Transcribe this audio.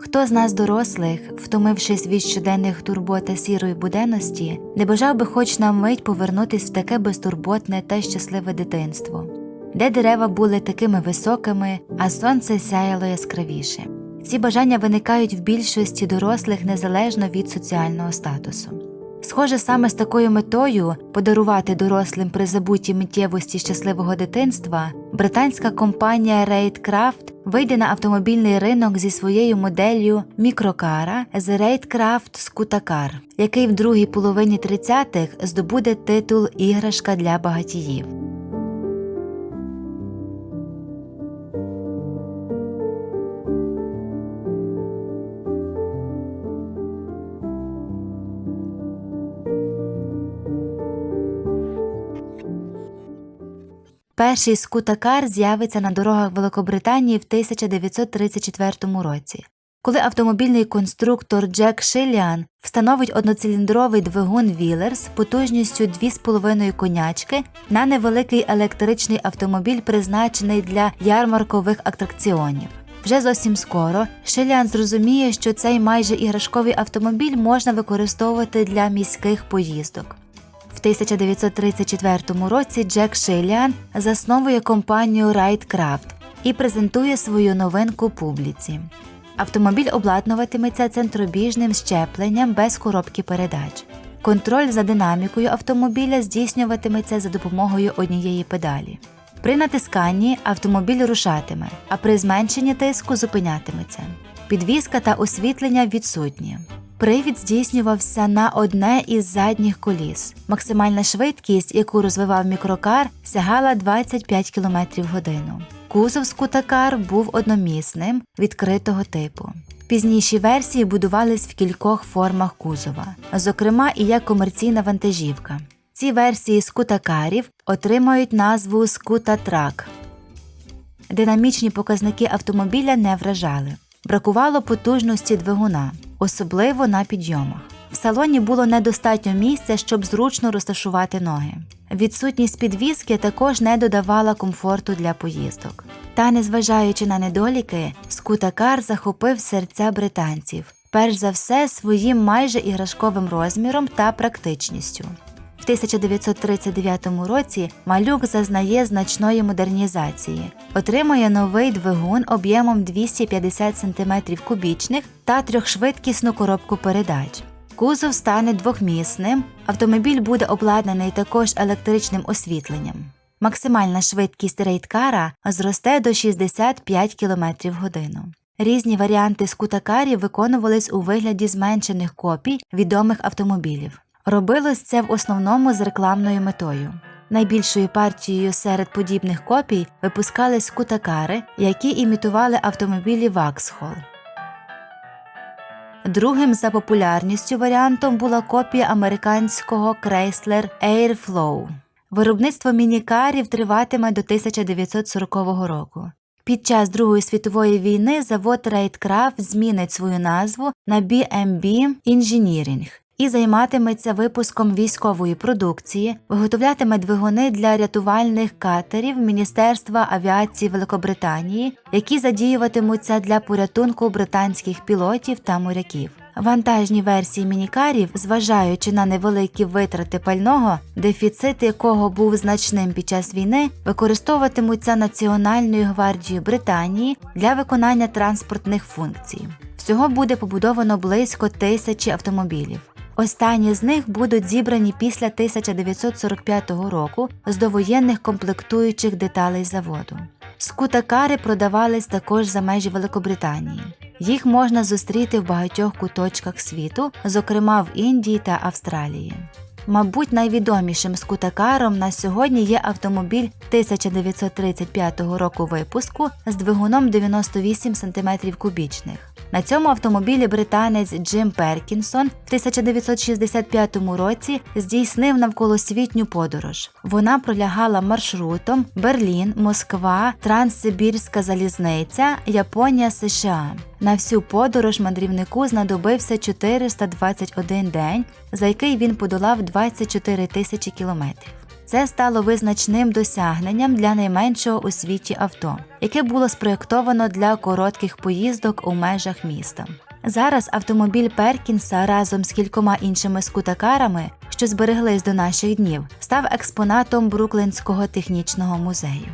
Хто з нас, дорослих, втомившись від щоденних турбот та сірої буденності, не бажав би хоч на мить повернутись в таке безтурботне та щасливе дитинство, де дерева були такими високими, а сонце сяяло яскравіше. Ці бажання виникають в більшості дорослих незалежно від соціального статусу. Схоже, саме з такою метою подарувати дорослим при забутій миттєвості щасливого дитинства, британська компанія Raidcraft вийде на автомобільний ринок зі своєю моделлю мікрокара з Raidcraft Scooter, який в другій половині 30-х здобуде титул Іграшка для багатіїв. Перший скутакар з'явиться на дорогах Великобританії в 1934 році, коли автомобільний конструктор Джек Шиліан встановить одноциліндровий двигун Вілерс потужністю 2,5 конячки на невеликий електричний автомобіль, призначений для ярмаркових атракціонів. Вже зовсім скоро Шиліан зрозуміє, що цей майже іграшковий автомобіль можна використовувати для міських поїздок. В 1934 році Джек Шиліан засновує компанію Raidcraft і презентує свою новинку публіці. Автомобіль обладнуватиметься центробіжним щепленням без коробки передач. Контроль за динамікою автомобіля здійснюватиметься за допомогою однієї педалі. При натисканні автомобіль рушатиме, а при зменшенні тиску зупинятиметься. Підвізка та освітлення відсутні. Привід здійснювався на одне із задніх коліс. Максимальна швидкість, яку розвивав мікрокар, сягала 25 км в годину. Кузов скутакар був одномісним, відкритого типу. Пізніші версії будувались в кількох формах кузова, зокрема і як комерційна вантажівка. Ці версії скутакарів отримають назву скутатрак. Динамічні показники автомобіля не вражали. Бракувало потужності двигуна, особливо на підйомах. В салоні було недостатньо місця, щоб зручно розташувати ноги. Відсутність підвіски також не додавала комфорту для поїздок. Та, незважаючи на недоліки, скутакар захопив серця британців, перш за все своїм майже іграшковим розміром та практичністю. В 1939 році малюк зазнає значної модернізації, отримує новий двигун об'ємом 250 см кубічних та трьохшвидкісну коробку передач. Кузов стане двохмісним, автомобіль буде обладнаний також електричним освітленням. Максимальна швидкість рейдкара зросте до 65 км в годину. Різні варіанти скутакарів виконувались у вигляді зменшених копій відомих автомобілів. Робилось це в основному з рекламною метою. Найбільшою партією серед подібних копій випускались скутакари, які імітували автомобілі Ваксхол. Другим за популярністю варіантом була копія американського Chrysler Airflow. Виробництво мінікарів триватиме до 1940 року. Під час Другої світової війни завод Raidcraft змінить свою назву на BMB Engineering і займатиметься випуском військової продукції, виготовлятиме двигуни для рятувальних катерів Міністерства авіації Великобританії, які задіюватимуться для порятунку британських пілотів та моряків. Вантажні версії мінікарів, зважаючи на невеликі витрати пального, дефіцит якого був значним під час війни, використовуватимуться Національною гвардією Британії для виконання транспортних функцій. Всього буде побудовано близько тисячі автомобілів. Останні з них будуть зібрані після 1945 року з довоєнних комплектуючих деталей заводу. Скутакари продавались також за межі Великобританії. Їх можна зустріти в багатьох куточках світу, зокрема в Індії та Австралії. Мабуть, найвідомішим скутакаром на сьогодні є автомобіль 1935 року випуску з двигуном 98 см кубічних. На цьому автомобілі британець Джим Перкінсон в 1965 році здійснив навколосвітню подорож. Вона пролягала маршрутом Берлін, Москва, Транссибірська залізниця, Японія, США. На всю подорож мандрівнику знадобився 421 день, за який він подолав 24 тисячі кілометрів. Це стало визначним досягненням для найменшого у світі авто, яке було спроєктовано для коротких поїздок у межах міста. Зараз автомобіль Перкінса разом з кількома іншими скутакарами, що збереглись до наших днів, став експонатом Бруклінського технічного музею.